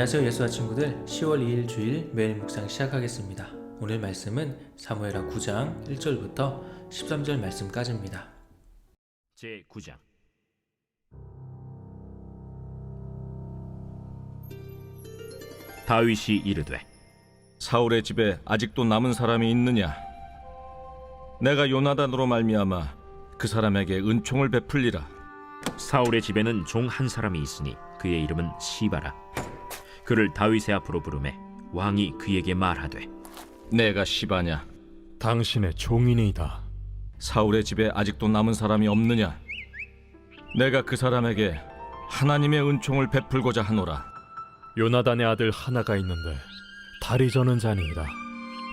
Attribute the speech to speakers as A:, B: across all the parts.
A: 안녕하세요 예수와 친구들. 10월 2일 주일 매일 묵상 시작하겠습니다. 오늘 말씀은 사무엘하 9장 1절부터 13절 말씀까지입니다.
B: 제 9장. 다윗이 이르되
C: 사울의 집에 아직도 남은 사람이 있느냐? 내가 요나단으로 말미암아 그 사람에게 은총을 베풀리라.
B: 사울의 집에는 종 한 사람이 있으니 그의 이름은 시바라 그를 다윗의 앞으로 부르매 왕이 그에게 말하되
C: 내가 시바냐?
D: 당신의 종인이다.
C: 사울의 집에 아직도 남은 사람이 없느냐? 내가 그 사람에게 하나님의 은총을 베풀고자 하노라.
D: 요나단의 아들 하나가 있는데 다리 저는 자니이다.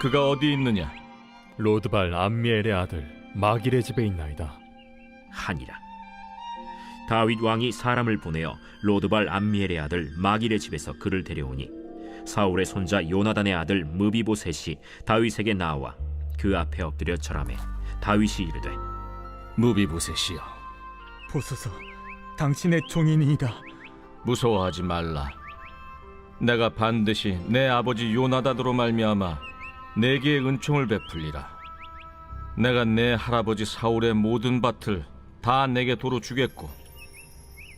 C: 그가 어디 있느냐?
D: 로드발 암미엘의 아들 마길의 집에 있나이다.
B: 하니라 다윗 왕이 사람을 보내어 로드발 암미엘의 아들 마길의 집에서 그를 데려오니 사울의 손자 요나단의 아들 무비보셋이 다윗에게 나와 그 앞에 엎드려 절하매 다윗이 이르되
C: 무비보셋이여,
E: 보소서, 당신의 종인이다.
C: 무서워하지 말라. 내가 반드시 내 아버지 요나단으로 말미암아 내게 은총을 베풀리라. 내가 내 할아버지 사울의 모든 밭을 다 내게 도로 주겠고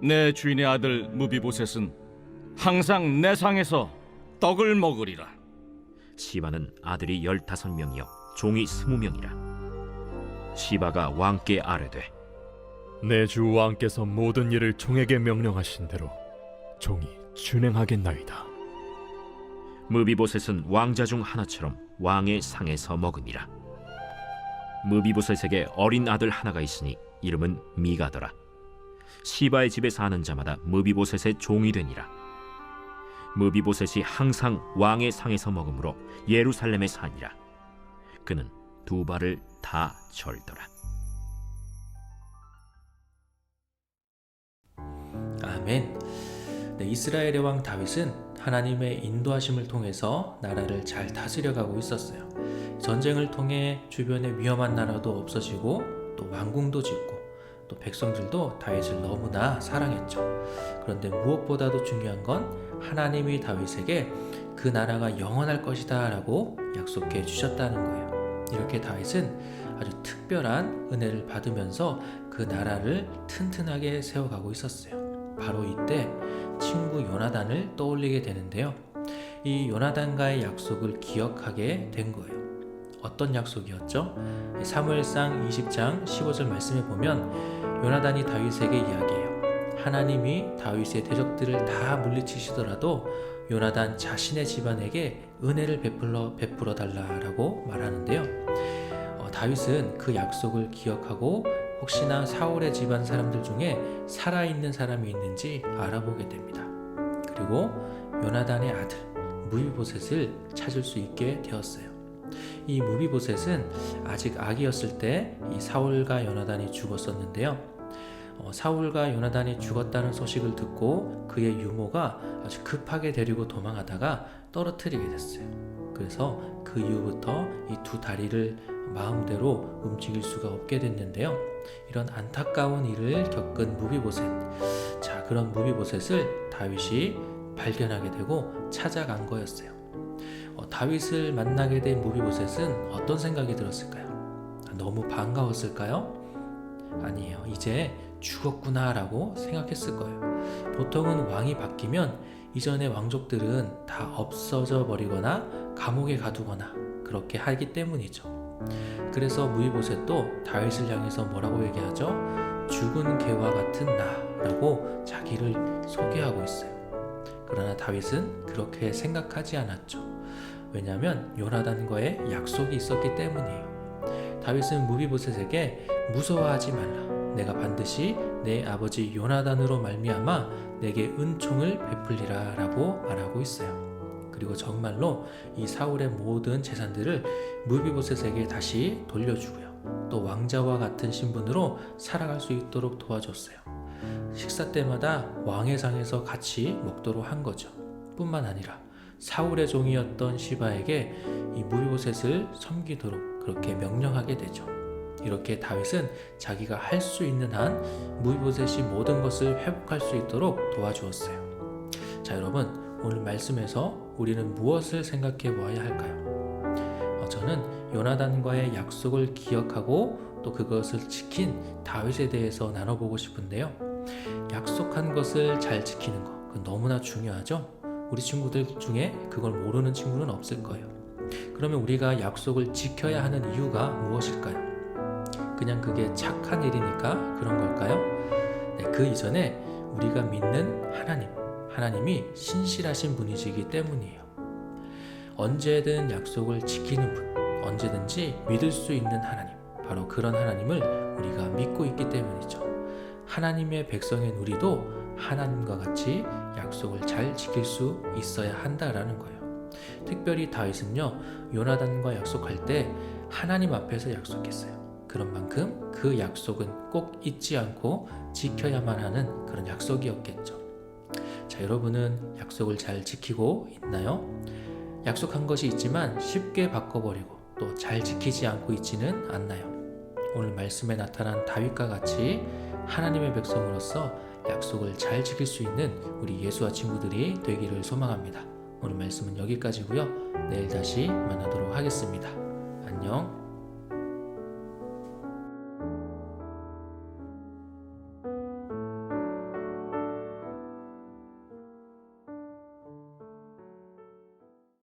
C: 내 주인의 아들 무비보셋은 항상 내 상에서 떡을 먹으리라.
B: 시바는 아들이 열다섯 명이요 종이 스무 명이라 시바가 왕께 아뢰되
D: 내 주 왕께서 모든 일을 종에게 명령하신 대로 종이 준행하겠나이다.
B: 무비보셋은 왕자 중 하나처럼 왕의 상에서 먹으니라 무비보셋에게 어린 아들 하나가 있으니 이름은 미가더라 시바의 집에 사는 자마다 무비보셋의 종이 되니라. 무비보셋이 항상 왕의 상에서 먹으므로 예루살렘에 사니라. 그는 두 발을 다 절더라.
A: 아멘. 네, 이스라엘의 왕 다윗은 하나님의 인도하심을 통해서 나라를 잘 다스려가고 있었어요. 전쟁을 통해 주변에 위험한 나라도 없어지고 또 왕궁도 짓고 또 백성들도 다윗을 너무나 사랑했죠. 그런데 무엇보다도 중요한 건 하나님이 다윗에게 그 나라가 영원할 것이다 라고 약속해 주셨다는 거예요. 이렇게 다윗은 아주 특별한 은혜를 받으면서 그 나라를 튼튼하게 세워가고 있었어요. 바로 이때 친구 요나단을 떠올리게 되는데요. 이 요나단과의 약속을 기억하게 된 거예요. 어떤 약속이었죠? 사무엘상 20장 15절 말씀에 보면 요나단이 다윗에게 이야기해요. 하나님이 다윗의 대적들을 다 물리치시더라도 요나단 자신의 집안에게 은혜를 베풀어 베풀어 달라라고 말하는데요. 어, 다윗은 그 약속을 기억하고 혹시나 사울의 집안 사람들 중에 살아있는 사람이 있는지 알아보게 됩니다. 그리고 요나단의 아들 무비보셋을 찾을 수 있게 되었어요. 이 무비보셋은 아직 아기였을 때 이 사울과 요나단이 죽었었는데요. 어, 사울과 요나단이 죽었다는 소식을 듣고 그의 유모가 아주 급하게 데리고 도망하다가 떨어뜨리게 됐어요. 그래서 그 이후부터 이 두 다리를 마음대로 움직일 수가 없게 됐는데요. 이런 안타까운 일을 겪은 무비보셋. 자, 그런 무비보셋을 다윗이 발견하게 되고 찾아간 거였어요. 어, 다윗을 만나게 된 무비보셋은 어떤 생각이 들었을까요? 아, 너무 반가웠을까요? 아니에요. 이제 죽었구나라고 생각했을 거예요. 보통은 왕이 바뀌면 이전의 왕족들은 다 없어져 버리거나 감옥에 가두거나 그렇게 하기 때문이죠. 그래서 무이보셋도 다윗을 향해서 뭐라고 얘기하죠? 죽은 개와 같은 나라고 자기를 소개하고 있어요. 그러나 다윗은 그렇게 생각하지 않았죠. 왜냐하면 요나단과의 약속이 있었기 때문이에요. 다윗은 무비보셋에게 무서워하지 말라. 내가 반드시 내 아버지 요나단으로 말미암아 내게 은총을 베풀리라라고 말하고 있어요. 그리고 정말로 이 사울의 모든 재산들을 무비보셋에게 다시 돌려주고요. 또 왕자와 같은 신분으로 살아갈 수 있도록 도와줬어요. 식사 때마다 왕의 상에서 같이 먹도록 한 거죠. 뿐만 아니라 사울의 종이었던 시바에게 이 무비보셋을 섬기도록 그렇게 명령하게 되죠. 이렇게 다윗은 자기가 할 수 있는 한 무비보셋이 모든 것을 회복할 수 있도록 도와주었어요. 자, 여러분 오늘 말씀에서 우리는 무엇을 생각해 보아야 할까요? 어, 저는 요나단과의 약속을 기억하고 또 그것을 지킨 다윗에 대해서 나눠보고 싶은데요. 약속한 것을 잘 지키는 것, 그건 너무나 중요하죠. 우리 친구들 중에 그걸 모르는 친구는 없을 거예요. 그러면 우리가 약속을 지켜야 하는 이유가 무엇일까요? 그냥 그게 착한 일이니까 그런 걸까요? 네, 그 이전에 우리가 믿는 하나님, 하나님이 신실하신 분이시기 때문이에요. 언제든 약속을 지키는 분, 언제든지 믿을 수 있는 하나님, 바로 그런 하나님을 우리가 믿고 있기 때문이죠. 하나님의 백성인 우리도 하나님과 같이 약속을 잘 지킬 수 있어야 한다라는 거예요. 특별히 다윗은요, 요나단과 약속할 때 하나님 앞에서 약속했어요. 그런 만큼 그 약속은 꼭 잊지 않고 지켜야만 하는 그런 약속이었겠죠. 자, 여러분은 약속을 잘 지키고 있나요? 약속한 것이 있지만 쉽게 바꿔버리고 또 잘 지키지 않고 있지는 않나요? 오늘 말씀에 나타난 다윗과 같이 하나님의 백성으로서 약속을 잘 지킬 수 있는 우리 예수와 친구들이 되기를 소망합니다. 오늘 말씀은 여기까지고요. 내일 다시 만나도록 하겠습니다. 안녕.